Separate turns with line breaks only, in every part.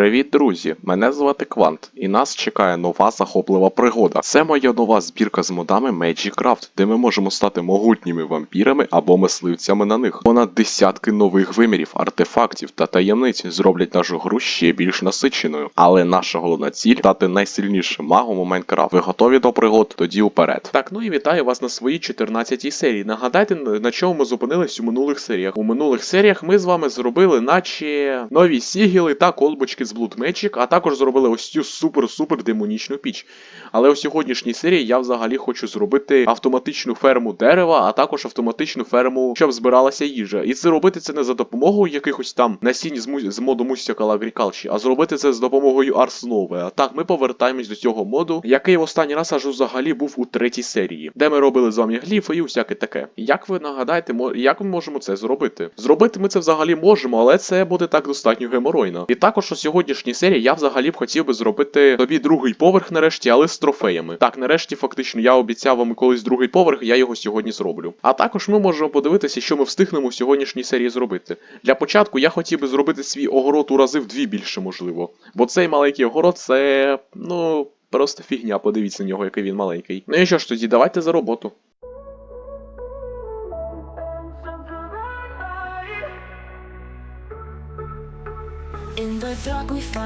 Привіт, друзі! Мене звати Квант, і нас чекає нова захоплива пригода. Це моя нова збірка з модами Magicraft, де ми можемо стати могутніми вампірами або мисливцями на них. Понад десятки нових вимірів, артефактів та таємниць зроблять нашу гру ще більш насиченою. Але наша головна ціль стати найсильнішим магом у Майнкрафт. Ви готові до пригод? Тоді вперед. Так, ну і вітаю вас на своїй 14-й серії. Нагадайте, на чому ми зупинились у минулих серіях. У минулих серіях ми з вами зробили, наче нові сігіли та колбочки з Blood Magic, а також зробили ось цю супер-супер демонічну піч. Але у сьогоднішній серії я взагалі хочу зробити автоматичну ферму дерева, а також автоматичну ферму, щоб збиралася їжа. І зробити це не за допомогою якихось там насінь з, му- з моду Mystical Agriculture, а зробити це з допомогою Арснове. А так, ми повертаємось до цього моду, який в останній раз аж взагалі був у третій серії, де ми робили з вами гліфи і всяке таке. Як ви нагадаєте, мо- як ми можемо це зробити? Зробити ми це взагалі можемо, але це буде так достатньо геморойно. І також у сьогоднішній серії я взагалі б хотів би зробити тобі другий поверх нарешті, але з трофеями. Так, нарешті, фактично, я обіцяв вам колись другий поверх, я його сьогодні зроблю. А також ми можемо подивитися, що ми встигнемо в сьогоднішній серії зробити. Для початку я хотів би зробити свій огород у рази вдві більше, можливо. Бо цей маленький огород це. ну. Просто фігня, подивіться на нього, який він маленький. Ну і що ж тоді, давайте за роботу.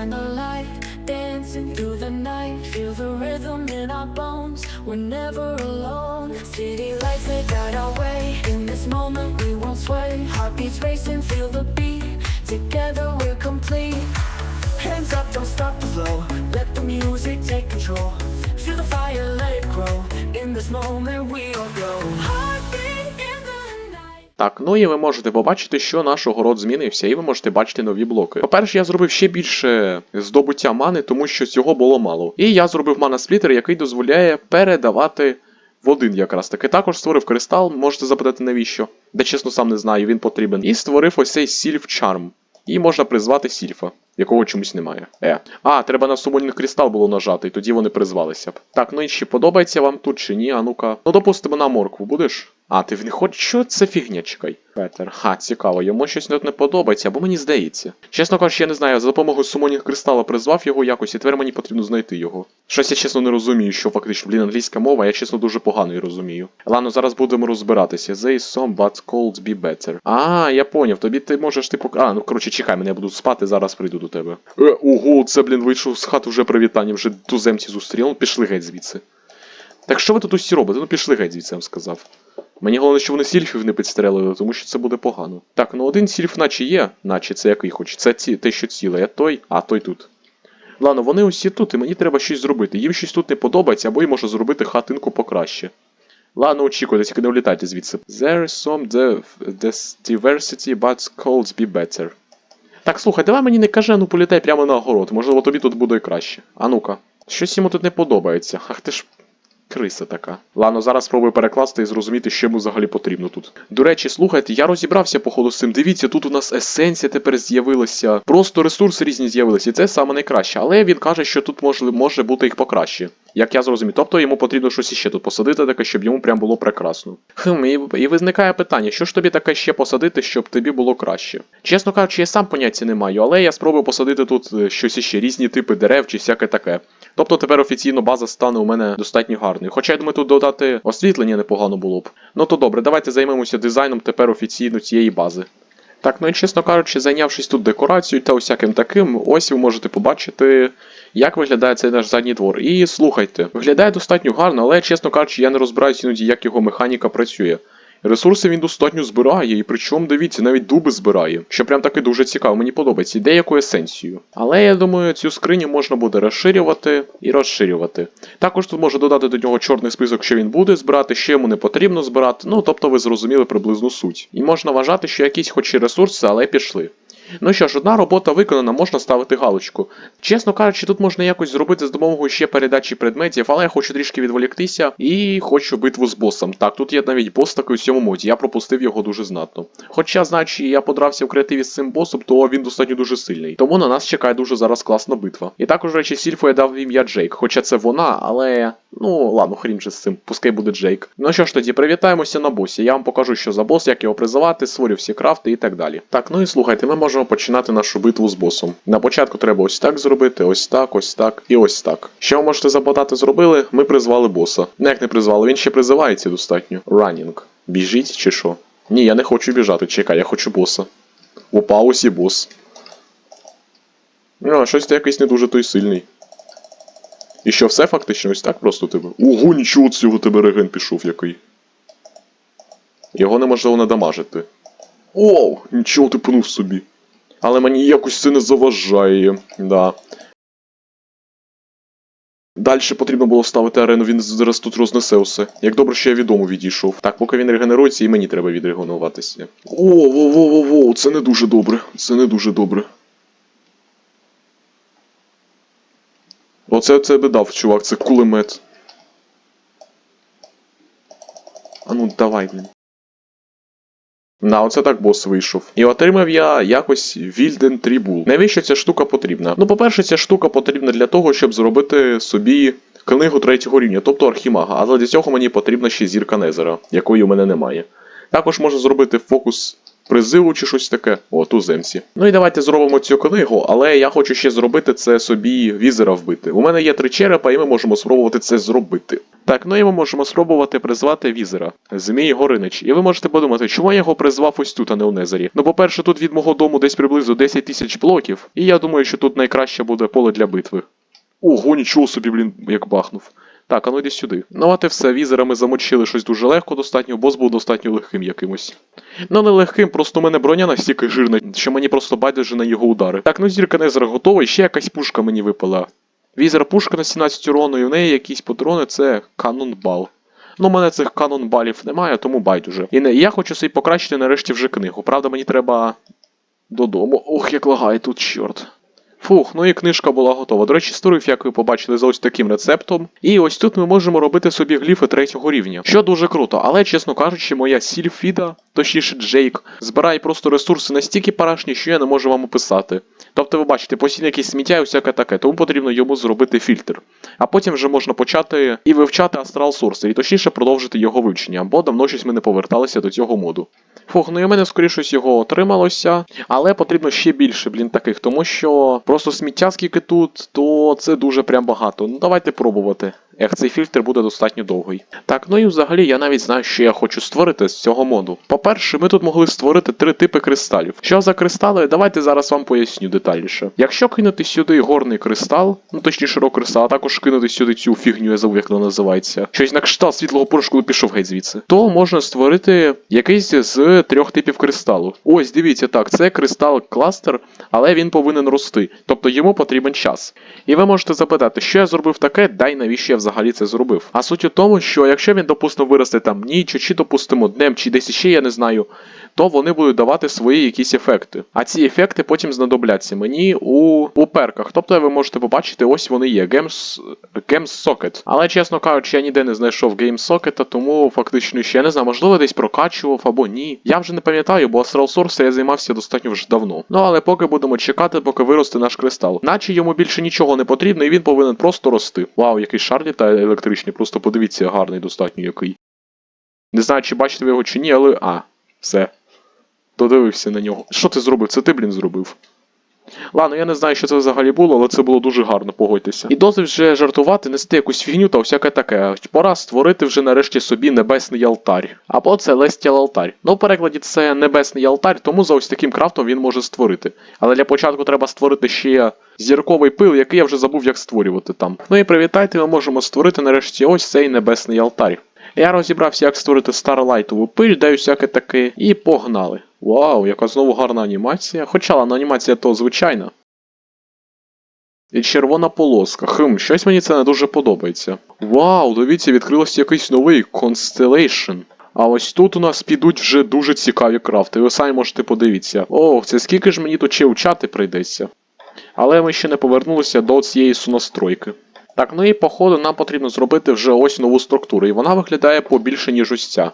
Find the light, dancing through the night. Feel the rhythm in our bones, we're never alone. City lights they guide our way. In this moment we won't sway. Heartbeats racing, feel the beat. Together we're complete. Hands up, don't stop the flow.
Так, ну і ви можете побачити, що наш огород змінився, і ви можете бачити нові блоки. По-перше, я зробив ще більше здобуття мани, тому що цього було мало. І я зробив мана сплітер, який дозволяє передавати в один якраз таки. Також створив кристал, можете запитати навіщо. Де чесно сам не знаю, він потрібен. І створив ось цей сільф чарм. І можна призвати сільфа, якого чомусь немає. Е. А, треба на сумольний кристал було нажати, і тоді вони призвалися б. Так, ну і чи подобається вам тут чи ні? А ну-ка. Ну, допустимо, на моркву будеш? А, ти не хочеш? Що це фігня, чекай. Петер. Ха, цікаво, йому щось не подобається, або мені здається. Чесно кажучи, я не знаю, за допомогою сумонних кристала призвав його якось, і тепер мені потрібно знайти його. Щось я чесно не розумію, що фактично, блін, англійська мова, я чесно дуже погано її розумію. Ладно, зараз будемо розбиратися. Is some but cold be better. А, я поняв, тобі ти можеш типу. А, ну коротше, чекай, мене я буду спати, зараз прийду до тебе. Е, ого, це, блін, вийшов з хати вже привітання, вже туземці зустріли. Ну, пішли геть звідси. Так що ви тут усі робите? Ну пішли геть звідси, я вам сказав. Мені головне, що вони сільфів не підстрелили, тому що це буде погано. Так, ну один сільф наче є, наче це який хоч. Це ці, те, що ціле, а той, а той тут. Ладно, вони усі тут, і мені треба щось зробити. Їм щось тут не подобається, або я можу зробити хатинку покраще. Ладно, очікуйте, тільки не влітайте звідси. There is some diversity, but calls be better. Так, слухай, давай мені не кажи, а ну політай прямо на огород. Можливо, тобі тут буде краще. А ну-ка. Щось йому тут не подобається. Ах ти ж Криса така. Ладно, зараз спробую перекласти і зрозуміти, що йому взагалі потрібно тут. До речі, слухайте, я розібрався походу з цим. Дивіться, тут у нас есенція тепер з'явилася. Просто ресурси різні з'явилися, і це саме найкраще. Але він каже, що тут може, може бути їх покраще. Як я зрозумів. Тобто йому потрібно щось іще тут посадити, таке, щоб йому прям було прекрасно. Хм, і, і виникає питання, що ж тобі таке ще посадити, щоб тобі було краще? Чесно кажучи, я сам поняття не маю, але я спробую посадити тут е, щось іще, різні типи дерев чи всяке таке. Тобто тепер офіційно база стане у мене достатньо гарною. Хоча я думаю, тут додати освітлення непогано було б. Ну то добре, давайте займемося дизайном тепер офіційно цієї бази. Так, ну і чесно кажучи, зайнявшись тут декорацією та усяким таким, ось ви можете побачити, як виглядає цей наш задній двор. І слухайте, виглядає достатньо гарно, але чесно кажучи, я не розбираюся іноді, як його механіка працює. Ресурси він достатньо збирає, і причому дивіться, навіть дуби збирає, що прям таки дуже цікаво, мені подобається, іде яку есенцію. Але я думаю, цю скриню можна буде розширювати і розширювати. Також тут можна додати до нього чорний список, що він буде збирати, що йому не потрібно збирати. Ну тобто ви зрозуміли приблизну суть. І можна вважати, що якісь хоч і ресурси, але пішли. Ну що ж, одна робота виконана, можна ставити галочку. Чесно кажучи, тут можна якось зробити з допомогою ще передачі предметів, але я хочу трішки відволіктися і хочу битву з босом. Так, тут є навіть бос такий у цьому моді, я пропустив його дуже знатно. Хоча, значить, я подрався в креативі з цим босом, то він достатньо дуже сильний. Тому на нас чекає дуже зараз класна битва. І також, речі, Сільфу я дав ім'я Джейк, хоча це вона, але. Ну, ладно, хрін же з цим, пускай буде Джейк. Ну що ж тоді, привітаємося на босі. Я вам покажу, що за бос, як його призивати, створю всі крафти і так далі. Так, ну і слухайте, ми можемо можемо починати нашу битву з босом. На початку треба ось так зробити, ось так, ось так і ось так. Що ви можете запитати зробили? Ми призвали боса. Ну як не призвали, він ще призивається достатньо. Running. Біжіть чи що? Ні, я не хочу біжати, чекай, я хочу боса. У паузі бос. Ну, а щось ти якийсь не дуже той сильний. І що все фактично ось так просто тебе. Ого, нічого цього тебе реген пішов який. Його неможливо надамажити. Оу, нічого ти пнув собі. Але мені якось це не заважає. Да. Далі потрібно було ставити арену, він зараз тут рознесе все. Як добре, що я відому відійшов. Так, поки він регенерується, і мені треба відрегенуватися. О, во, во, во, во, це не дуже добре. Це не дуже добре. Оце тебе дав, чувак, це кулемет. А ну давай, блін. На, оце так бос вийшов. І отримав я якось Вільден Трібул. Навіщо ця штука потрібна? Ну, по-перше, ця штука потрібна для того, щоб зробити собі книгу третього рівня, тобто архімага. Але для цього мені потрібна ще зірка Незера, якої у мене немає. Також можна зробити фокус призиву чи щось таке. О, туземці. Ну і давайте зробимо цю книгу, але я хочу ще зробити це собі візера вбити. У мене є три черепа, і ми можемо спробувати це зробити. Так, ну і ми можемо спробувати призвати візера. Змій Горинич. І ви можете подумати, чому я його призвав ось тут, а не у Незері. Ну, по-перше, тут від мого дому десь приблизно 10 тисяч блоків, і я думаю, що тут найкраще буде поле для битви. Ого, нічого собі, блін, як бахнув. Так, а ну йди сюди. Ну от і все, візера ми замочили щось дуже легко достатньо, бос був достатньо легким якимось. Ну не легким, просто у мене броня настільки жирна, що мені просто байдуже на його удари. Так, ну зірка Незера готова, ще якась пушка мені випала. Візер пушка на 17 урону, і в неї якісь патрони це канонбал. Ну, у мене цих канонбалів немає, тому байдуже. І не, я хочу собі покращити нарешті вже книгу. Правда, мені треба додому. Ох, як лагає тут, чорт. Фух, ну і книжка була готова. До речі, створив, як ви побачили, за ось таким рецептом. І ось тут ми можемо робити собі гліфи третього рівня, що дуже круто, але, чесно кажучи, моя сільфіда, точніше Джейк, збирає просто ресурси настільки парашні, що я не можу вам описати. Тобто, ви бачите, постійно якісь сміття і всяке таке, тому потрібно йому зробити фільтр. А потім вже можна почати і вивчати астрал Source, і точніше продовжити його вивчення, бо давно щось ми не поверталися до цього моду. Фух, ну і в мене скоріше його отрималося, але потрібно ще більше, блін, таких, тому що просто сміття скільки тут, то це дуже прям багато. Ну давайте пробувати. Ех, цей фільтр буде достатньо довгий. Так, ну і взагалі я навіть знаю, що я хочу створити з цього моду. По-перше, ми тут могли створити три типи кристалів. Що за кристали? Давайте зараз вам поясню детальніше. Якщо кинути сюди горний кристал, ну точніше рок кристал, а також кинути сюди цю фігню, я забув, як вона називається. Щось на кшталт світлого порошку, пішов геть звідси. То можна створити якийсь з трьох типів кристалу. Ось, дивіться, так, це кристал кластер, але він повинен рости, тобто йому потрібен час. І ви можете запитати, що я зробив таке, дай навіщо я взагалі це зробив. А суть у тому, що якщо він, допустимо, виросте там ніч, чи, допустимо, днем, чи десь ще я не знаю, то вони будуть давати свої якісь ефекти. А ці ефекти потім знадобляться мені у, у перках. Тобто ви можете побачити, ось вони є. Games, Games Socket. Але, чесно кажучи, я ніде не знайшов Games Socket, тому фактично ще я не знаю, можливо, десь прокачував або ні. Я вже не пам'ятаю, бо Astral Source я займався достатньо вже давно. Ну але поки будемо чекати, поки виросте наш кристал. Наче йому більше нічого не потрібно, і він повинен просто рости. Вау, який шар літає електричні, просто подивіться, гарний достатньо який. Не знаю, чи бачите ви його чи ні, але. А, все. Додивився на нього. Що ти зробив? Це ти, блін, зробив. Ладно, я не знаю, що це взагалі було, але це було дуже гарно, погодьтеся. І досить вже жартувати, нести якусь фігню та всяке таке. Пора створити вже нарешті собі небесний алтар. Або Celestial алтар. Ну, в перекладі це небесний алтар, тому за ось таким крафтом він може створити. Але для початку треба створити ще зірковий пил, який я вже забув, як створювати там. Ну і привітайте, ми можемо створити нарешті ось цей небесний алтар. Я розібрався, як створити старлайтову пиль, даю всяке таке, і погнали. Вау, яка знову гарна анімація. Хоча анімація то звичайна. І червона полоска. Хм, щось мені це не дуже подобається. Вау, дивіться, відкрилось якийсь новий Constellation. А ось тут у нас підуть вже дуже цікаві крафти. Ви самі можете подивитися. Ох, це скільки ж мені тут ще вчати прийдеться. Але ми ще не повернулися до цієї сунастройки. Так, ну і походу нам потрібно зробити вже ось нову структуру, і вона виглядає побільше, ніж ось ця.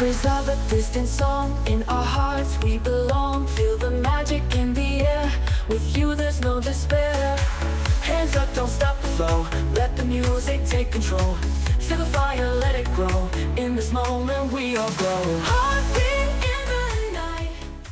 whispers a distant song. In our hearts we belong. Feel the magic in the air. With you there's no despair. Hands up, don't stop the flow. Let the music take control. Feel the fire, let it grow. In this moment we all grow. Heartbeat.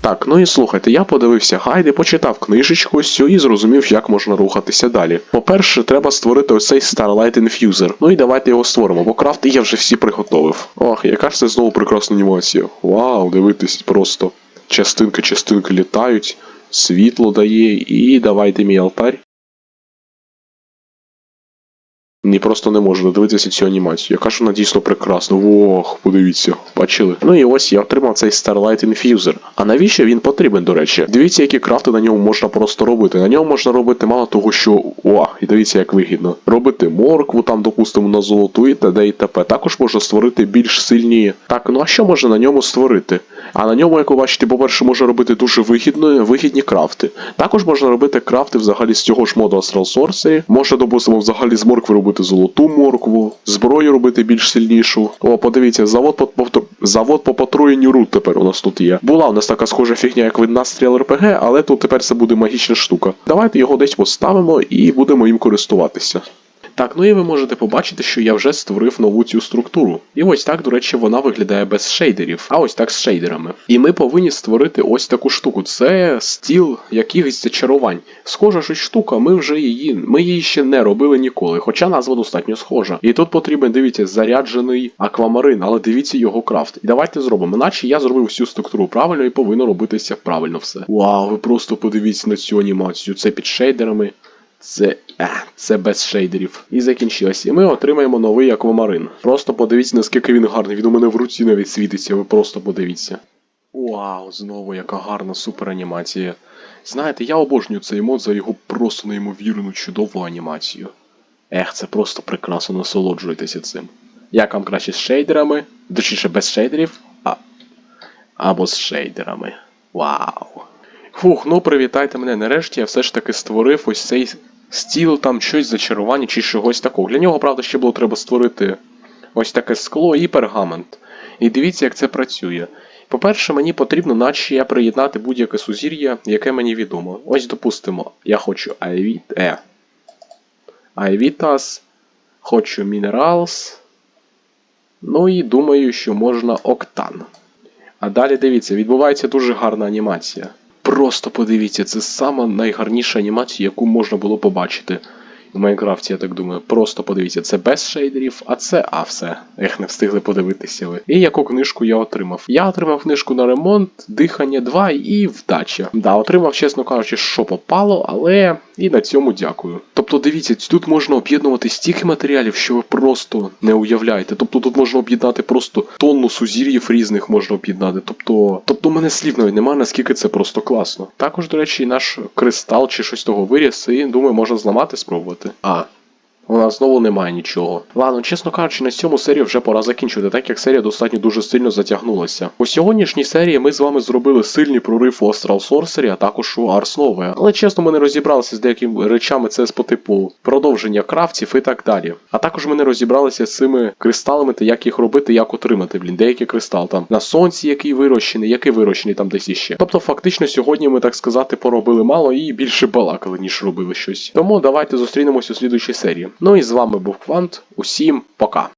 Так, ну і слухайте, я подивився гайди, почитав книжечку всю і зрозумів, як можна рухатися далі. По-перше, треба створити оцей цей Starlight Infuser. Ну і давайте його створимо, бо крафти я вже всі приготовив. Ох, яка ж це знову прекрасна анімація. Вау, дивитись просто. Частинки, частинки літають, світло дає, і давайте мій алтарь. Ні, просто не можу дивитися цю анімацію. Яка ж вона дійсно прекрасна. Вох, подивіться, бачили? Ну і ось я отримав цей Starlight Infuser. А навіщо він потрібен, до речі? Дивіться, які крафти на ньому можна просто робити. На ньому можна робити мало того, що. О, дивіться, як вигідно. Робити моркву, там, допустимо, на золоту і т.д. і т.п. Також можна створити більш сильні. Так, ну а що можна на ньому створити? А на ньому, як ви бачите, по-перше, можна робити дуже вигідно, вигідні крафти. Також можна робити крафти взагалі з цього ж моду Astral Sorcery. Можна, допустимо, взагалі з моркви робити золоту моркву, зброю робити більш сильнішу. О, подивіться, завод по повтор- завод по потроєнню руд тепер у нас тут є. Була у нас така схожа фігня, як від настріл РПГ, але тут тепер це буде магічна штука. Давайте його десь поставимо і будемо їм користуватися. Так, ну і ви можете побачити, що я вже створив нову цю структуру. І ось так, до речі, вона виглядає без шейдерів, а ось так з шейдерами. І ми повинні створити ось таку штуку. Це стіл якихось зачарувань. Схожа ж штука, ми вже її, ми її ще не робили ніколи, хоча назва достатньо схожа. І тут потрібен, дивіться, заряджений аквамарин, але дивіться його крафт. І давайте зробимо, наче я зробив всю структуру правильно і повинно робитися правильно все. Вау, ви просто подивіться на цю анімацію. Це під шейдерами. Це. Е, це без шейдерів. І закінчилось. І ми отримаємо новий аквамарин. Просто подивіться, наскільки він гарний. Він у мене в руці навіть світиться, ви просто подивіться. Вау, знову яка гарна суперанімація. Знаєте, я обожнюю цей мод за його просто неймовірну чудову анімацію. Ех, це просто прекрасно насолоджуйтеся цим. Як вам краще з шейдерами, точніше без шейдерів, а. Або з шейдерами. Вау. Фух, ну привітайте мене. Нарешті я все ж таки створив ось цей стіл, там щось зачарування чи чогось такого. Для нього, правда, ще було треба створити ось таке скло і пергамент. І дивіться, як це працює. По-перше, мені потрібно, наче я приєднати будь-яке сузір'я, яке мені відомо. Ось, допустимо, я хочу Айвіт. Е. Айвітас, хочу Мінералс. Ну і думаю, що можна Октан. А далі дивіться, відбувається дуже гарна анімація. Просто подивіться, це сама найгарніша анімація, яку можна було побачити. В Майнкрафті, я так думаю. Просто подивіться, це без шейдерів, а це а все. Ех, не встигли подивитися ви. І яку книжку я отримав? Я отримав книжку на ремонт, дихання 2 і вдача. Да, отримав, чесно кажучи, що попало, але і на цьому дякую. Тобто, дивіться, тут можна об'єднувати стільки матеріалів, що ви просто не уявляєте. Тобто тут можна об'єднати просто тонну сузір'їв різних можна об'єднати. Тобто, тобто, мене слів навіть немає, наскільки це просто класно. Також, до речі, наш кристал чи щось того виріс, і думаю, можна зламати, спробувати. А. У нас знову немає нічого. Ладно, чесно кажучи, на цьому серію вже пора закінчувати, так як серія достатньо дуже сильно затягнулася. У сьогоднішній серії ми з вами зробили сильний прорив у Astral Sorcery, а також у Ars Nova. Але чесно, ми не розібралися з деякими речами це по типу продовження крафтів і так далі. А також ми не розібралися з цими кристалами та як їх робити, як отримати, блін, деякий кристал там на сонці, який вирощений, який вирощений там десь іще. Тобто, фактично, сьогодні ми, так сказати, поробили мало і більше балакали, ніж робили щось. Тому давайте зустрінемось у слідуючій серії. Ну і з вами був Квант. Усім пока.